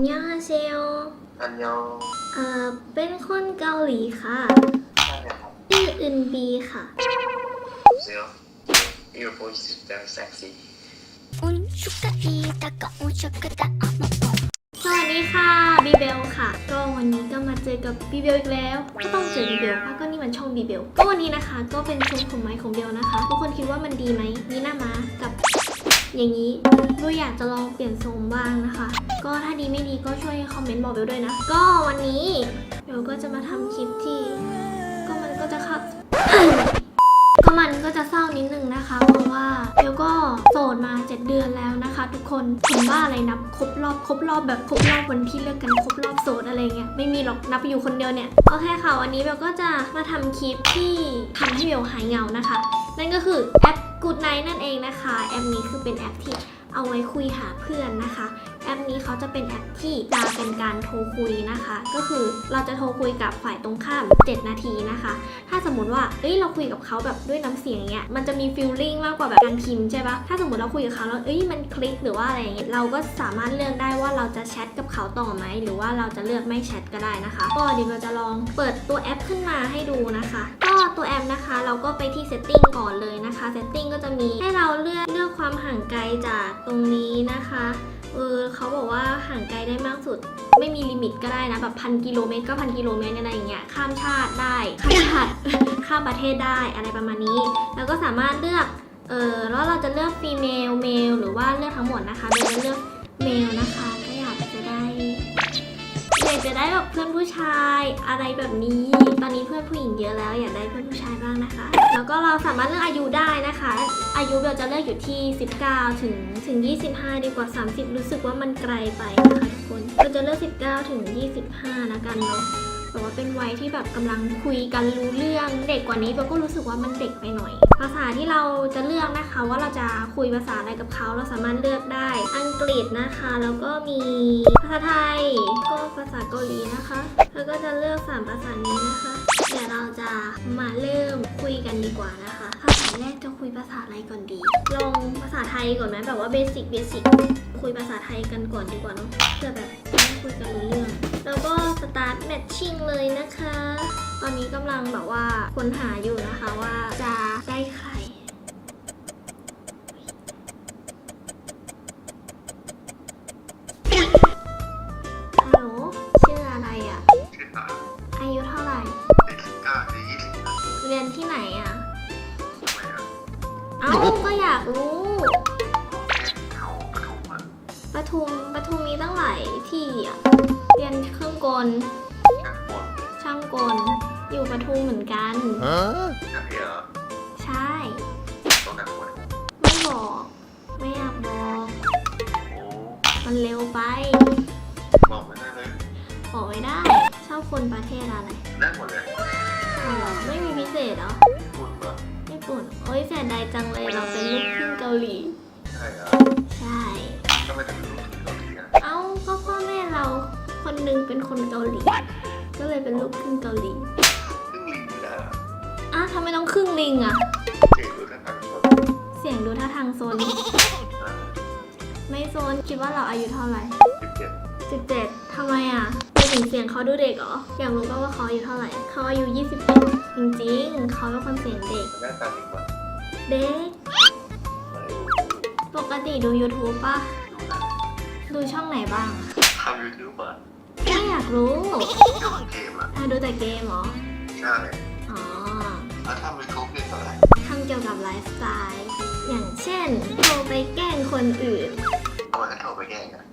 นยาเซลอันยองเอ่อเป็นคนเกาหลีค่ะใช่ครับชื่ออึนบีค่ะ เซล Your voice is very sexy อุ้นชุกกะอีตะกะอุ้ชุกะตะอะมาปอสวัสดีค่ะบีเบลค่ะ ก็วันนี้ก็มาเจอกับบีเบลอีกแล้ว ก็ต้องเจอบีเบลเพราะก็นี่มันช่องบีเบลก็วันนี้นะคะ ก็เป็นทรงผมไม้ของเบลนะคะ ทุกคนคิดว่ามันดีไหมมีหน้าม้ากับ อย่างนี้เบลอยากจะลองเปลี่ยนทรงบ้างนะคะ ก็ถ้าดีไม่ดีก็ช่วยคอมเมนต์บอกเบลด้วยนะ ก็วันนี้เบลก็จะมาทำคลิปที่ ก็มันก็จะข้าก็มันก็จะเศร้านิดนึงนะคะ เพราะว่าเบลก็โสดมา 7 เดือนแล้วนะคะ ทุกคนผมว่าอะไรนับครบรอบครบรอบแบบครบรอบวันที่เลิกกันครบรอบโสดอะไรเงี้ยไม่มีหรอกนับอยู่คนเดียวเนี่ยโอเคค่ะวันนี้เบลก็จะมาทำคลิปที่ทำให้เบลหายเหงานะคะ นั่นก็คือแอป Good Night นั่นเองนะคะ แอปนี้คือเป็นแอปที่เอาไว้คุยหาเพื่อนนะคะ แอปนี้เขาจะเป็นแอปที่จะเป็นการโทรคุยนะคะ ก็คือเราจะโทรคุยกับฝ่ายตรงข้าม 7 นาทีนะคะ ถ้าสมมติว่าเอ้ยเราคุยกับเขาแบบด้วยน้ำเสียงเงี้ยมันจะมีฟีลลิ่งมากกว่าแบบการพิมพ์ใช่ปะถ้าสมมติเราคุยกับเขาแล้วเอ้ยมันคลิกหรือว่าอะไรอย่างเงี้ยเราก็สามารถเลือกได้ว่าเราจะแชทกับเขาต่อไหมหรือว่าเราจะเลือกไม่แชทก็ได้นะคะก็เดี๋ยวเราจะลองเปิดตัวแอปขึ้นมาให้ดูนะคะ ตัวแอปนะคะ เราก็ไปที่ setting ก่อนเลยนะคะ setting ก็จะมีให้เราเลือกเลือกความห่างไกลจากตรงนี้นะคะเออเขาบอกว่าห่างไกลได้มากสุด ไม่มีลิมิตก็ได้นะแบบพันกิโลเมตรก็พันกิโลเมตรอะไรอย่างเงี้ยข้ามชาติได้ข้ามชาติข้ามประเทศได้อะไรประมาณนี้ แล้วก็สามารถเลือกเออแล้วเราจะเลือกฟีเมลเมลหรือว่าเลือกทั้งหมดนะคะโดยเลือกเมลนะคะ อยากจะได้แบบเพื่อนผู้ชายอะไรแบบนี้ ตอนนี้เพื่อนผู้หญิงเยอะแล้วอยากได้เพื่อนผู้ชายบ้างนะคะ แล้วก็เราสามารถเลือกอายุได้นะคะ อายุเราจะเลือกอยู่ที่ 19 ถึงถึง 25 ดีกว่า 30 รู้สึกว่ามันไกลไปนะคะทุกคนเราจะเลือก 19 ถึง 25นะกันเนาะ แบบว่าเป็นวัยที่แบบกำลังคุยกันรู้เรื่องเด็กกว่านี้เบลก็รู้สึกว่ามันเด็กไปหน่อย ภาษาที่เราจะเลือกนะคะว่าเราจะคุยภาษาอะไรกับเขาเราสามารถเลือกได้ อังกฤษนะคะ แล้วก็มีภาษาไทย ก็ภาษาเกาหลีนะคะแล้วก็จะเลือกสามภาษานี้นะคะเดี๋ยวเราจะมาเริ่มคุยกันดีกว่านะคะภาษาแรกจะคุยภาษาอะไรก่อนดี ลองภาษาไทยก่อนไหมแบบว่าเบสิกเบสิกคุยภาษาไทยกันก่อนดีกว่าเนอะเพื่อแบบคุยกันรู้เรื่อง แล้วก็สตาร์ทแมทชิ่งเลยนะคะ ตอนนี้กำลังแบบว่าค้นหาอยู่นะคะว่าจะได้ใคร รียนเครื่องกลกันบนช่างกล อยู่ปทุมเหมือนกันกันเยอะใช่ตรงกันบนไม่บอก ไม่อยากบอก โอ้มันเร็วไป บอกไม่ได้เลยบอกไม่ได้ ชอบคนประเทศอะไรได้หมดเลยอ๋อเหรอไม่มีพิเศษเหรอ พูดว่าญี่ปุ่น โอ้ยเสียดายจังเลยเราเป็นลูกครึ่งเกาหลี เลยเป็นลูกครึ่งเกาหลีซึ่งลิงนะอ้าวทำไมต้องครึ่งลิงอะเจ๊ดูท่าทางชนเสียงดูท่าทางโซน ไม่โซนคิดว่าเราอายุเท่าไหร่สิบเจ็ด17ทำไมอะไปถึงเสียงเขาดูเด็กเหรอ อยากรู้ป่าว่าเขาอายุเท่าไหร่ เขาอายุ21จริงๆ เขาเป็นคนเสียงเด็ก หน้าตาดีกว่าเด็ก ไม่ปกติดู YouTube ป่ะ ดูนะดูช่องไหนบ้างทำยูทูบอะไม่อยากรู้เกี่ยวกับเกม อะอะดูแต่เกมเหรอ ใช่อ๋อแล้วทำยูทูบเนี่ยเท่าไหร่ทำเกี่ยวกับไลฟ์สไตล์ อย่างเช่นโทรไปแกล้งคนอื่น เอาไว้ให้เขาไปแกล้งอะ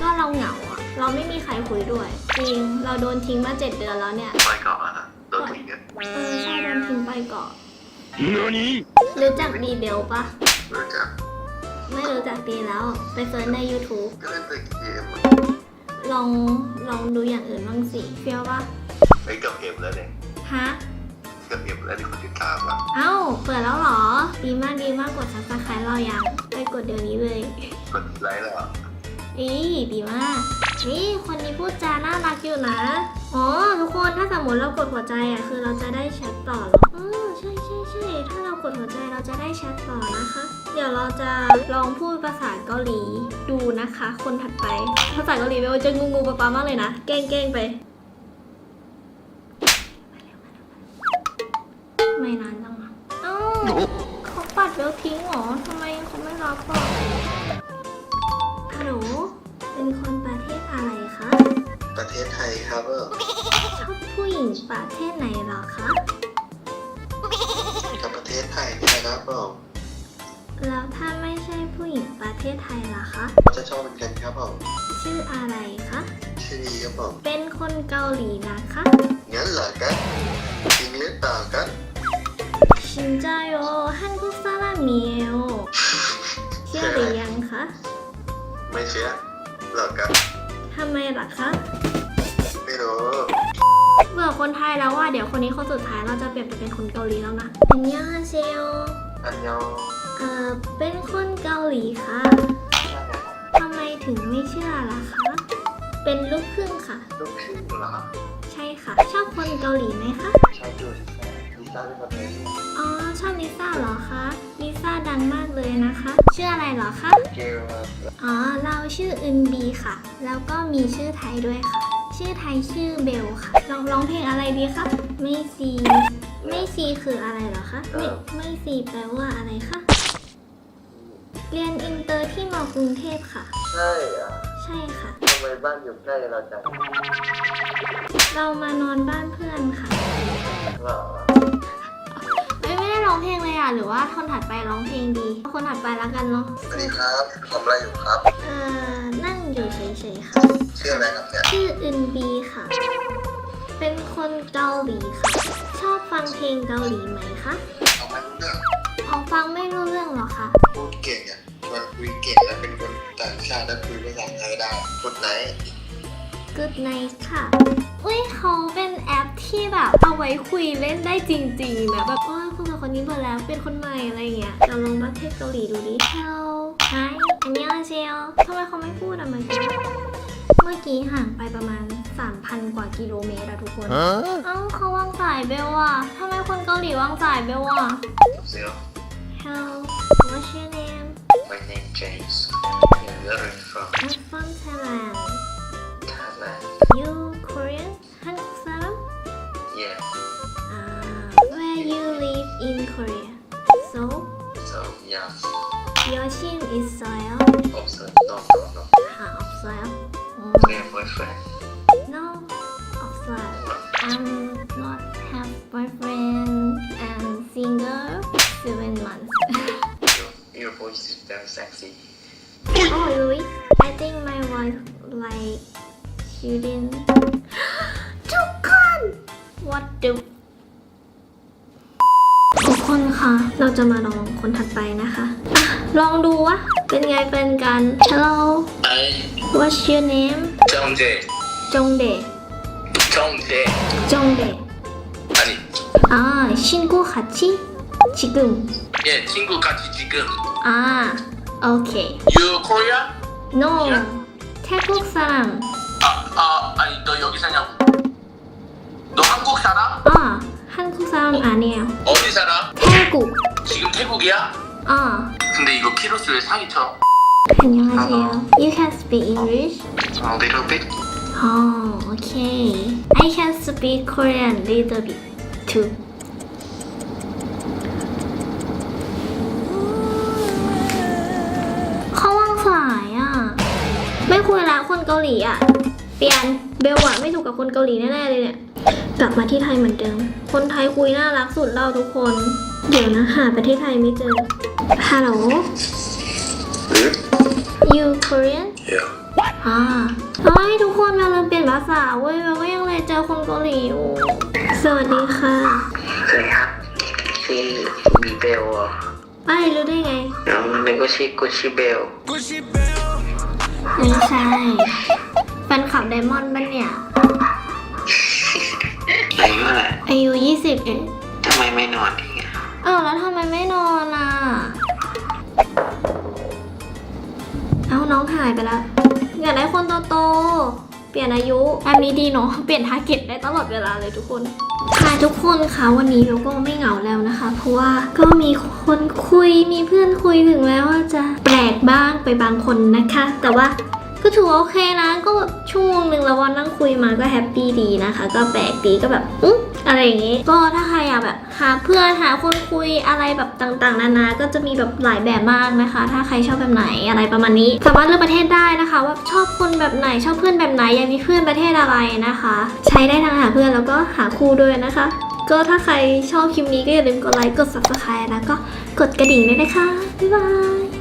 ก็เราเหงาอะเราไม่มีใครคุยด้วย จริง เราโดนทิ้งมาเจ็ดเดือนแล้วเนี่ย ไปก่อนอะโดนทิ้งอะเออใช่โดนทิ้งไปก่อน何รู้จักดีเบลปะรู้จักไม่รู้จักดีแล้ว ไปเซิร์ชใน YouTube ก็เล่นแต่เกมอะ ลองลองดูอย่างอื่นบ้างสิเฟียวปะไอ้กับเอ็มแล้วเนี่ยฮะกับเอ็มแล้วที่คนติดตามอะเอ้า เปิดแล้วเหรอ ดีมากดีมากกดซับสไครต์เรายังไปกดเดี๋ยวนี้เลย กดไลค์แล้วอะ อีดีมากนี่คนนี้พูดจาน่ารักอยู่นะอ๋อทุกคนถ้าสมมติเรากดหัวใจอะคือเราจะได้แชทต่อหรออ๋อใช่ใช่ใช่ถ้าเรากดหัวใจเราจะได้แชทต่อนะคะ เดี๋ยวเราจะลองพูดภาษาเกาหลีดูนะคะ คนถัดไป ภาษาเกาหลีเบลจะงูงูปลาปลามากเลยนะแกล้งแกล้งไปทำไม่นานจังอะเอ้าเขาปัดเบลทิ้งหรอทำไมเขาไม่รับอะ ศไทยครับเออชอบผู้หญิงประเทศไหนเหรอคะกับประเทศไทยนี่นะครับผม แล้วถ้าไม่ใช่ผู้หญิงประเทศไทยล่ะคะ จะชอบเหมือนกันครับผมชื่ออะไรคะ ชื่อดีครับผม เป็นคนเกาหลีนะคะ งั้นเหรอครับจริงหรือเปล่าครับชินจาโยฮันกุซาลามิเอลเชื่อหรือยังคะ ไม่เชื่อเหรอครับทำไมล่ะคะไม่รู้เบื่อ คนไทยแล้วว่าเดี๋ยวคนนี้คนสุดท้ายเราจะเปลี่ยนไปเป็นคนเกาหลีแล้วนะอันยองฮาเซโยอันยองเอ่อเป็นคนเกาหลีค่ะใช่ครับทำไมถึงไม่เชื่อล่ะคะเป็นลูกครึ่งค่ะ ลูกครึ่งเหรอใช่ค่ะ ชอบคนเกาหลีไหมคะชอบดูลิซ่าลิซ่าเป็นคนไหนอ๋อชอบลิซ่าเหรอคะลิซ่าดังมากเลยนะคะชื่ออะไรเหรอคะเกลครับอ๋อเราชื่ออึนบีค่ะ แล้วก็มีชื่อไทยด้วยค่ะ ชื่อไทยชื่อเบลค่ะลองร้องเพลงอะไรดีคะไม่ซีไม่ซีคืออะไรเหรอคะไม่ไม่ซีแปลว่าอะไรคะเรียนอินเตอร์ที่มอกรุงเทพค่ะ ใช่อะใช่ค่ะ ทำไมบ้านอยู่ใกล้เราจังเรามานอนบ้านเพื่อนค่ะเหรอไม่ไม่ได้ ร้องเพลงเลยอะ หรือว่าคนถัดไปร้องเพลงดี คนถัดไปแล้วกันเนาะ สวัสดีครับทำอะไรอยู่ครับ เอ่อ นั่งอยู่เฉยๆค่ะ ชื่ออะไรครับเนี่ย ชื่ออึนบีค่ะ เป็นคนเกาหลีค่ะ ชอบฟังเพลงเกาหลีไหมคะเอาไม่รู้เรื่องออกฟังไม่รู้เรื่องหรอคะพูดเก่งอะชวนคุยเก่งและเป็นคนต่างชาติและคุยภาษาไทยได้กดไหน Good night ค่ะ อุ้ยเขาเป็นแอปที่แบบเอาไว้คุยเล่นได้จริงๆนะแบบโอ้ย คุยกับคนนี้เบอร์แล้วเป็นคนใหม่อะไรอย่างเงี้ยเราลองประเทศเกาหลีดูดิ Hello Hi อันนี้อาเซลทำไมเขาไม่พูดอะเมื่อกี้เมื่อกี้ห่างไปประมาณ 3,000 กว่ากิโลเมตรอะทุกคน เอ้าเขาวางสายเบลอะทำไมคนเกาหลีวางสายเบลอะ Zero Hello What's your name My name James Yeah where are you from I'm from Thailand Thailand You No. So yeah. Your chin No, no, no. 아, 없어요. 음, Do you boyfriend? no, 없어요. I'm not have boyfriend and single seven months. Your, your voice is very sexy. oh, Louis, I think my wife like shooting. Tokan! What the คนคะเราจะมาลองคนถัดไปนะคะอ่ะลองดูวะ เป็นไงเป็นกัน Hello I What's your name 정재 จงเด 정재 จงเด 아니 아 친구 같이 지금 예 친구 같이 지금 아 오케이 You Korea? No 태국 사람 아, 아 아니 너 여기 사냐고 너 한국 살아? 아 한국 사람 아니에요 어디 살아? 태국 지금 태국이야? 아 근데 이거 키로수 왜 사기 쳐? 안녕하세요 You can speak English A little bit Oh okay I can speak Korean little bit too เขาวางสายอ่ะ ไม่คุยแล้วคนเกาหลีอ่ะ เปลี่ยนเบลอะไม่ถูกกับคนเกาหลีแน่ๆเลยเนี่ย กลับมาที่ไทยเหมือนเดิม คนไทยคุยน่ารักสุดเล่าทุกคน เดี๋ยวนะหาประเทศไทยไม่เจอ ฮัลโหล you Korean Yeah อ่าเฮ้ยทุกคนเราเริ่มเปลี่ยนภาษาเว้ยเราก็ยังเลยเจอคนเกาหลีอยู่ สวัสดีค่ะ สวัสดีครับชื่อบีเบลอะป้ารู้ได้ไงน้องนึกว่าชื่อกุชิเบลไม่ใช่แฟนคลับไดมอนด์บ้านเนี่ยอายุเท่าไหร่อายุ20เองทำไมไม่นอนอีกอะอ้าวแล้วทำไมไม่นอนอะ เอ้าน้องหายไปแล้ว อยากได้คนโตๆเปลี่ยนอายุอันนี้ดีเนาะ เปลี่ยนทาร์เก็ตได้ตลอดเวลาเลยทุกคน ค่ะทุกคนคะวันนี้เราก็ไม่เหงาแล้วนะคะ เพราะว่าก็มีคนคุยมีเพื่อนคุยถึงแม้ว่าจะแปลกบ้างไปบางคนนะคะ แต่ว่าก็ถือว่าโอเคนะ ก็แบบ ชั่วโมงหนึ่งแล้ววันนั่งคุยมาก็แฮปปี้ดีนะคะ ก็แปลกดีก็แบบอุ๊อะไรอย่างงี้ ก็ถ้าใครอยากแบบหาเพื่อนหาคนคุยอะไรแบบต่างๆ นานา ก็จะมีแบบหลายแบบมากนะคะ ถ้าใครชอบแบบไหนอะไรประมาณนี้ สามารถเลือกประเทศได้นะคะ ว่าชอบคนแบบไหนชอบเพื่อนแบบไหนอยากมีเพื่อนประเทศอะไรนะคะ ใช้ได้ทั้งหาเพื่อนแล้วก็หาคู่ด้วยนะคะก็ถ้าใครชอบคลิปนี้ก็อย่าลืมกดไลค์ กด subscribe แล้วก็กดกระดิ่งด้วยนะคะ บ๊ายบาย